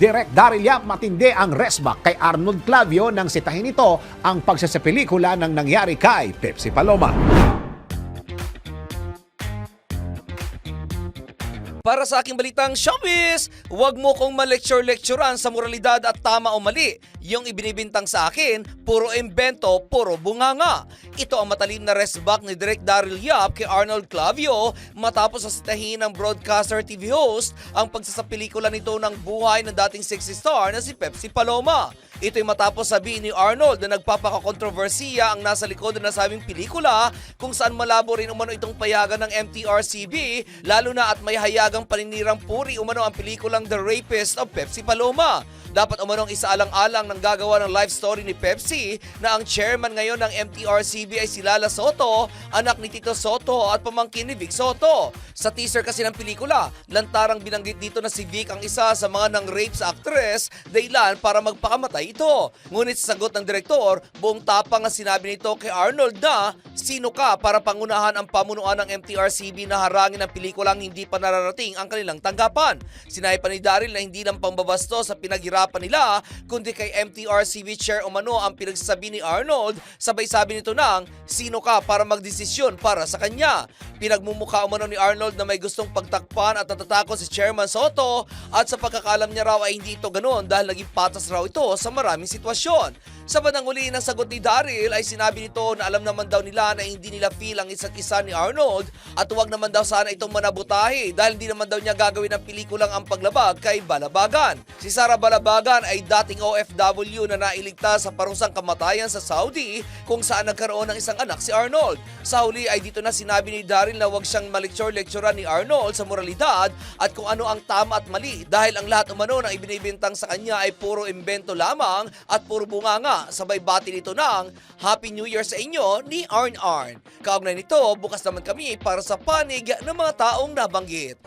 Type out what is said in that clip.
Direk Daryl Yap matindi ang resback kay Arnold Clavio nang sitahin ito ang pagsasapelikula ng nangyari kay Pepsi Paloma. Para sa aking balitang showbiz, huwag mo kong ma-lecture-lecturean sa moralidad at tama o mali. Yung ibinibintang sa akin, puro imbento, puro bunganga. Ito ang matalim na resback ni Direk Daryl Yap kay Arnold Clavio matapos asitahin ng broadcaster TV host ang pagsasapelikula nito ng buhay ng dating sexy star na si Pepsi Paloma. Ito'y matapos sabihin ni Arnold na nagpapakakontrobersiya ang nasa likod ng nasabing pelikula kung saan malabo rin umano itong payagan ng MTRCB lalo na at may hayagang paninirang puri umano ang pelikulang The Rapist of Pepsi Paloma. Dapat umanong isaalang-alang ng gagawa ng life story ni Pepsi na ang chairman ngayon ng MTRCB ay si Lala Soto, anak ni Tito Soto at pamangkin ni Vic Soto. Sa teaser kasi ng pelikula, lantarang binanggit dito na si Vic ang isa sa mga nang rape sa actress dahilan para magpakamatay ito. Ngunit sa sagot ng direktor, buong tapang ang sinabi nito kay Arnold na sino ka para pangunahan ang pamunuan ng MTRCB na harangin ang pelikulang hindi pa nararating ang kanilang tanggapan. Sinabi pa ni Daryl na hindi lang pambabasto sa pinaghirapan nila, kundi kay MTRCB Chair umano ang pinagsasabi ni Arnold, sabay sabi nito ng sino ka para magdesisyon para sa kanya. Pinagmumukha umano ni Arnold na may gustong pagtakpan at natatakot si Chairman Soto at sa pagkakalam niya raw ay hindi ito ganoon dahil naging patas raw ito sa maraming sitwasyon. Sa bandang uli ng sagot ni Daryl ay sinabi nito na alam naman daw nila na hindi nila feel ang isa't isa ni Arnold at huwag naman daw sana itong manabutahi dahil hindi naman daw niya gagawin ang pelikulang ang paglabag kay Balabagan. Si Sara Balabagan ay dating OFW na nailigtas sa parusang kamatayan sa Saudi kung saan nagkaroon ng isang anak si Arnold. Sa huli ay dito na sinabi ni Daryl na huwag siyang malecture-lecturean ni Arnold sa moralidad at kung ano ang tama at mali dahil ang lahat umano ng ibinibintang sa kanya ay puro imbento lamang at puro bunganga. Sabay bati nito ng Happy New Year sa inyo ni Arn Arn. Kaugnay nito, bukas naman kami para sa panig ng mga taong nabanggit.